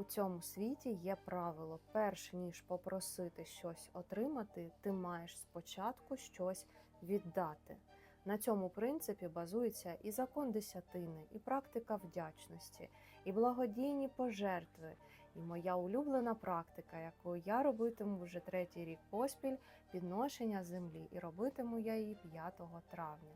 У цьому світі є правило: перш ніж попросити щось отримати, ти маєш спочатку щось віддати. На цьому принципі базується і закон десятини, і практика вдячності, і благодійні пожертви, і моя улюблена практика, яку я робитиму вже третій рік поспіль підношення землі, і робитиму я її 5 травня.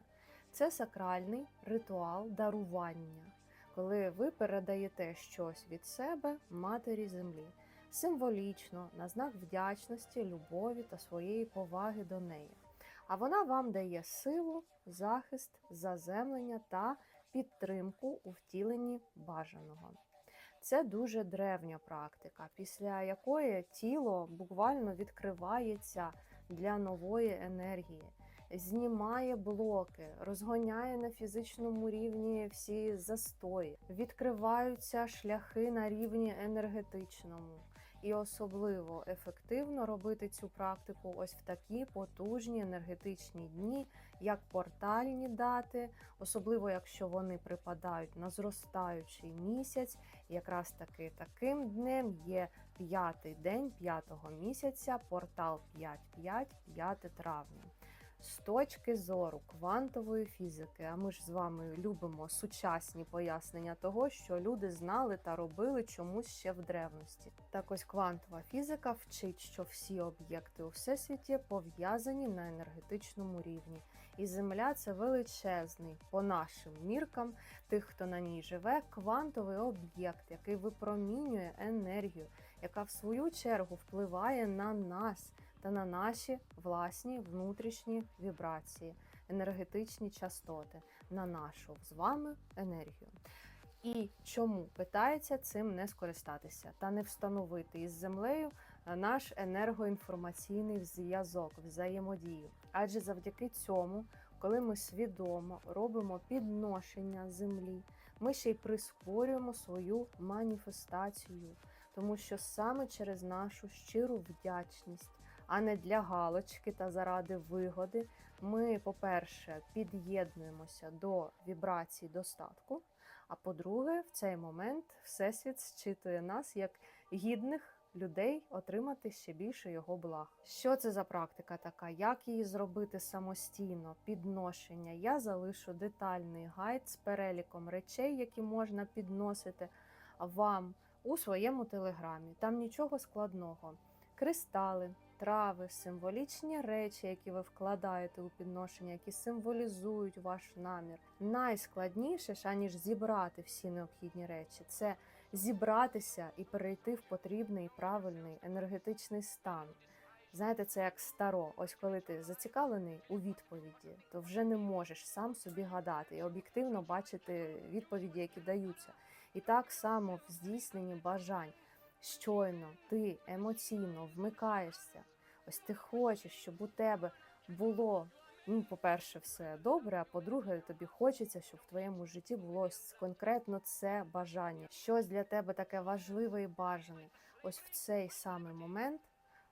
Це сакральний ритуал дарування, коли ви передаєте щось від себе матері землі, символічно на знак вдячності, любові та своєї поваги до неї. А вона вам дає силу, захист, заземлення та підтримку у втіленні бажаного. Це дуже древня практика, після якої тіло буквально відкривається для нової енергії, знімає блоки, розгоняє на фізичному рівні всі застої, відкриваються шляхи на рівні енергетичному. І особливо ефективно робити цю практику ось в такі потужні енергетичні дні, як портальні дати, особливо якщо вони припадають на зростаючий місяць. Якраз таки таким днем є п'ятий день п'ятого місяця, портал 5.5, 5 травня. З точки зору квантової фізики, а ми ж з вами любимо сучасні пояснення того, що люди знали та робили чомусь ще в древності. Так ось квантова фізика вчить, що всі об'єкти у всесвіті пов'язані на енергетичному рівні, і Земля це величезний, по нашим міркам, тих, хто на ній живе, квантовий об'єкт, який випромінює енергію, яка в свою чергу впливає на нас та на наші власні внутрішні вібрації, енергетичні частоти, на нашу з вами енергію. І чому питається цим не скористатися та не встановити із землею е, наш енергоінформаційний зв'язок, взаємодію? Адже завдяки цьому, коли ми свідомо робимо підношення землі, ми ще й прискорюємо свою маніфестацію, тому що саме через нашу щиру вдячність а не для галочки та заради вигоди. Ми, по-перше, під'єднуємося до вібрацій достатку. А по-друге, в цей момент Всесвіт зчитує нас як гідних. Людей отримати ще більше його благ. Що це за практика така? Як її зробити самостійно, підношення? Я залишу детальний гайд з переліком речей, які можна підносити вам у своєму телеграмі. Там нічого складного. Кристали, трави, символічні речі, які ви вкладаєте у підношення, які символізують ваш намір. Найскладніше аніж зібрати всі необхідні речі, це зібратися і перейти в потрібний правильний енергетичний стан. Знаєте, це як старо. Ось коли ти зацікавлений у відповіді, то вже не можеш сам собі гадати і об'єктивно бачити відповіді, які даються. І так само в здійсненні бажань щойно ти емоційно вмикаєшся, ось ти хочеш, щоб у тебе було, ну, по-перше, все добре, а по-друге, тобі хочеться, щоб в твоєму житті було ось конкретно це бажання. Щось для тебе таке важливе і бажане. Ось в цей самий момент.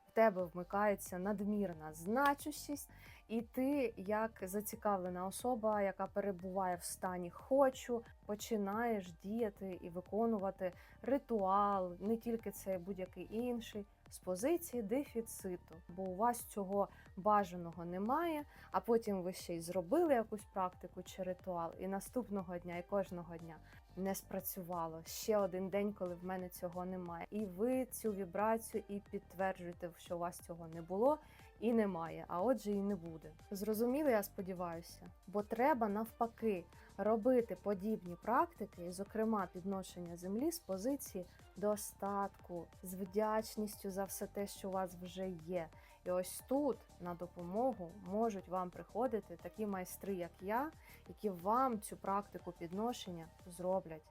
В тебе вмикається надмірна значущість, і ти, як зацікавлена особа, яка перебуває в стані хочу, починаєш діяти і виконувати ритуал, не тільки це будь-який інший. З позиції дефіциту, бо у вас цього бажаного немає, а потім ви ще й зробили якусь практику чи ритуал, і наступного дня, і кожного дня не спрацювало. Ще один день, коли в мене цього немає. І ви цю вібрацію і підтверджуєте, що у вас цього не було і немає, а отже, і не буде. Зрозуміли, я сподіваюся, бо треба навпаки робити подібні практики, зокрема, підношення землі з позиції достатку, з вдячністю за все те, що у вас вже є. І ось тут на допомогу можуть вам приходити такі майстри, як я, які вам цю практику підношення зроблять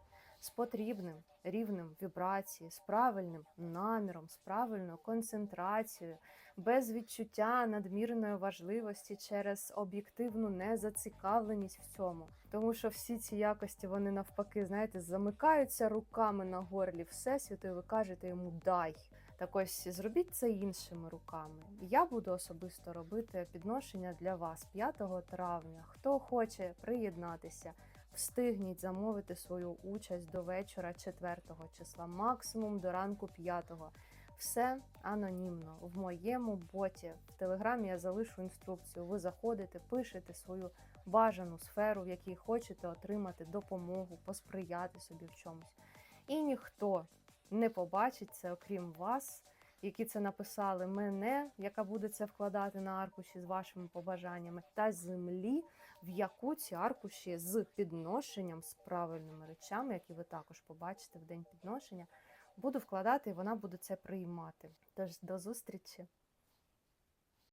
з потрібним рівнем вібрації, з правильним наміром, з правильною концентрацією, без відчуття надмірної важливості через об'єктивну незацікавленість в цьому. Тому що всі ці якості вони навпаки, знаєте, замикаються руками на горлі Всесвіту, і ви кажете йому дай. Так ось зробіть це іншими руками. Я буду особисто робити підношення для вас 5 травня. Хто хоче приєднатися, Встигніть замовити свою участь до вечора 4 числа, максимум до ранку 5. Все анонімно. В моєму боті в телеграмі я залишу інструкцію. Ви заходите, пишете свою бажану сферу, в якій хочете отримати допомогу, посприяти собі в чомусь. І ніхто не побачить це, окрім вас, які це написали, мене, яка буде це вкладати на аркуші з вашими побажаннями, та землі, в яку ці аркуші з підношенням, з правильними речами, які ви також побачите в день підношення, буду вкладати, і вона буде це приймати. Тож до зустрічі!